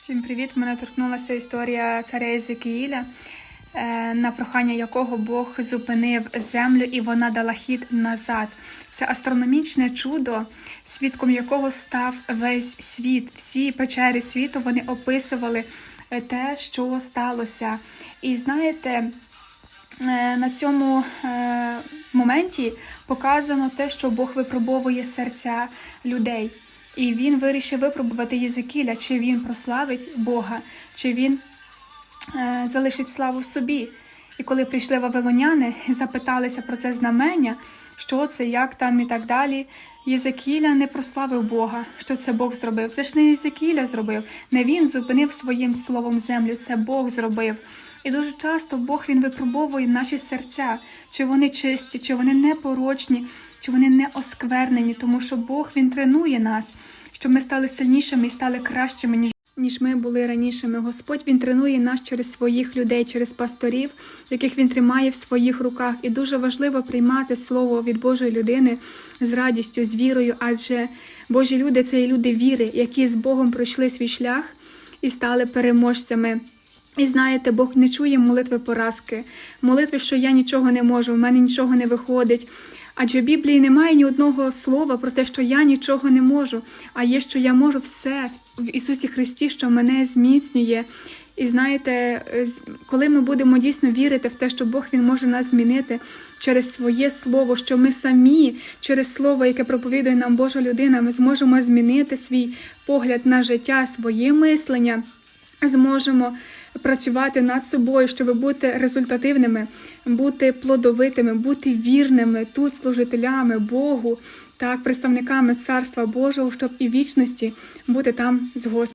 Всім привіт! Мене торкнулася історія царя Єзекіїля, е, на прохання якого Бог зупинив землю і вона дала хід назад. Це астрономічне чудо, свідком якого став весь світ. Всі печери світу вони описували е, те, що сталося. І знаєте, е, на цьому моменті показано те, що Бог випробовує серця людей. І він вирішив випробувати Єзикіля, чи він прославить Бога, чи він е, залишить славу собі. І коли прийшли вавилоняни і запиталися про це знамення, що це, як там і так далі. Єзекіля не прославив Бога, що це Бог зробив. Це ж не Єзекіля зробив, не він зупинив своїм словом землю, це Бог зробив. І дуже часто Бог він випробовує наші серця, чи вони чисті, чи вони непорочні, чи вони не осквернені, тому що Бог він тренує нас, щоб ми стали сильнішими і стали кращими, ніж. Ніж ми були ранішими. Господь він тренує нас через своїх людей, через пасторів, яких він тримає в своїх руках. І дуже важливо приймати слово від Божої людини з радістю, з вірою, адже Божі люди це люди віри, які з Богом пройшли свій шлях і стали переможцями. І знаєте, Бог не чує молитви поразки, молитви, що я нічого не можу, в мене нічого не виходить. Адже в Біблії немає ні одного слова про те, що я нічого не можу, а є, що я можу все в Ісусі Христі, що мене зміцнює. І знаєте, коли ми будемо дійсно вірити в те, що Бог Він може нас змінити через своє слово, що ми самі через слово, яке проповідує нам Божа людина, ми зможемо змінити свій погляд на життя, своє мислення, зможемо працювати над собою, щоб бути результативними, бути плодовитими, бути вірними тут, служителями Богу, так, представниками Царства Божого, щоб і вічності бути там з Господом.